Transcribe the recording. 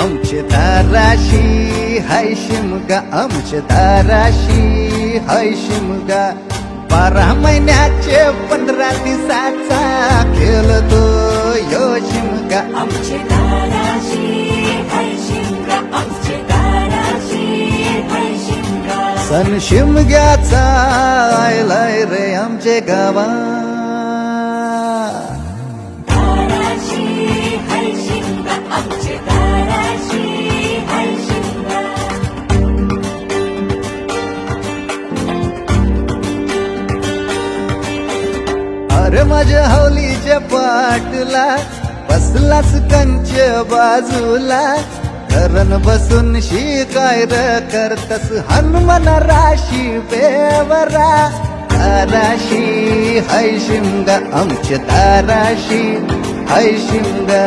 आमचे दाराशी हाय शिमगा. आमचे दाराशी हाय शिमगा. बारा महिन्याचे पंधरा दिवसाचा खेळतो यो शिमगा. आमचे सण शिमग्याचा आयलाय रे आमचे गावा अरे माझ्या हौलीच्या पाटला बसलाच कंच बाजूला. धरण बसून शिकाय र करतस हनुमान राशी बेवरा. ताराशी हाय शिंग आमच्या ताराशी हाय शिंग